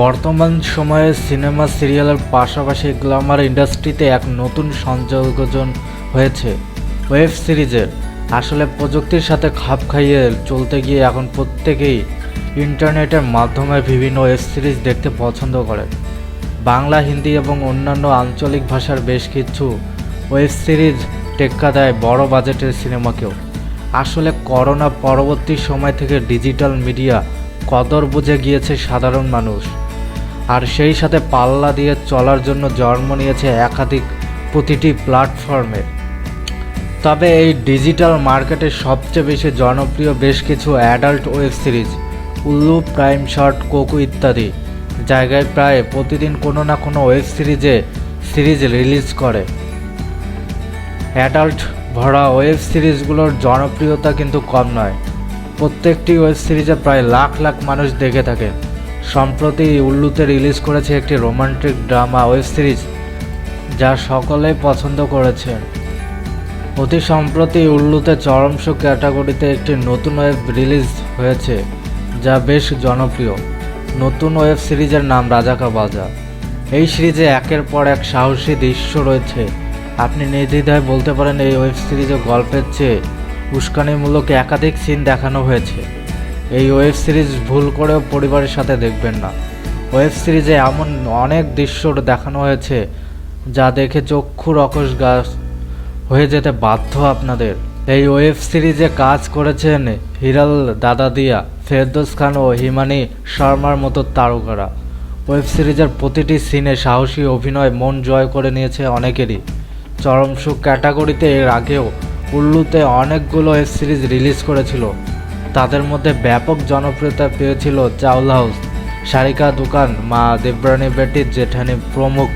বর্তমান সময়ে সিনেমা, সিরিয়ালের পাশাপাশি গ্ল্যামার ইন্ডাস্ট্রিতে এক নতুন সংযোজন হয়েছে ওয়েব সিরিজের। আসলে প্রযুক্তির সাথে খাপ খাইয়ে চলতে গিয়ে এখন প্রত্যেকেই ইন্টারনেটের মাধ্যমে বিভিন্ন ওয়েব সিরিজ দেখতে পছন্দ করে বাংলা, হিন্দি এবং অন্যান্য আঞ্চলিক ভাষার বেশ কিছু ওয়েব সিরিজ টেক্কা দেয় বড় বাজেটের সিনেমাকেও। আসলে করোনা পরবর্তী সময় থেকে ডিজিটাল মিডিয়া কদর বুঝে গিয়েছে সাধারণ মানুষ। আর সেই সাথে পাল্লা দিয়ে চলার জন্য জন্ম নিয়েছে একাধিক প্রতিটি প্ল্যাটফর্মে। তবে এই ডিজিটাল মার্কেটে সবচেয়ে বেশি জনপ্রিয় বেশ কিছু adult web series, Ullu, prime shot, Kooku ইত্যাদি, জায়গায় প্রায় প্রতিদিন কোনো না কোনো ওয়েব সিরিজে সিরিজ রিলিজ করে। অ্যাডাল্ট ভরা ওয়েব সিরিজগুলোর জনপ্রিয়তা কিন্তু কম নয়। প্রত্যেকটি ওয়েব সিরিজে প্রায় লাখ লাখ মানুষ দেখে থাকে। সম্প্রতি উল্লুতে রিলিজ করেছে একটি রোমান্টিক ড্রামা ওয়েব সিরিজ, যা সকলেই পছন্দ করেছে। অতি সম্প্রতি উল্লুতে চরম শো ক্যাটাগরিতে একটি নতুন ওয়েব রিলিজ হয়েছে, যা বেশ জনপ্রিয়। নতুন ওয়েব সিরিজের নাম রাজাকা বাজা। এই সিরিজে একের পর এক সাহসী দৃশ্য রয়েছে। আপনি নির্দ্বিধায় বলতে পারেন এই ওয়েব সিরিজে গল্পের চেয়ে উস্কানিমূলক একাধিক সিন দেখানো হয়েছে। এই ওয়েব সিরিজ ভুল করেও পরিবারের সাথে দেখবেন না। ওয়েব সিরিজে এমন অনেক দৃশ্য দেখানো হয়েছে, যা দেখে চক্ষু রকস গাছ হয়ে যেতে বাধ্য আপনাদের। এই ওয়েব সিরিজে কাজ করেছেন হিরাল দাদাদিয়া, ফেরদোস খান ও হিমানি শর্মার মতো তারকারা। ওয়েব সিরিজের প্রতিটি সিনে সাহসী অভিনয় মন জয় করে নিয়েছে অনেকেরই। চরম সুখ ক্যাটাগরিতে এর আগেও উল্লুতে অনেকগুলো ওয়েব সিরিজ রিলিজ করেছিল। তাদের মধ্যে ব্যাপক জনপ্রিয়তা পেয়েছিল চাউল হাউস সারিকা দোকান মা দেবরানী বেটির জেঠানি প্রমুখ।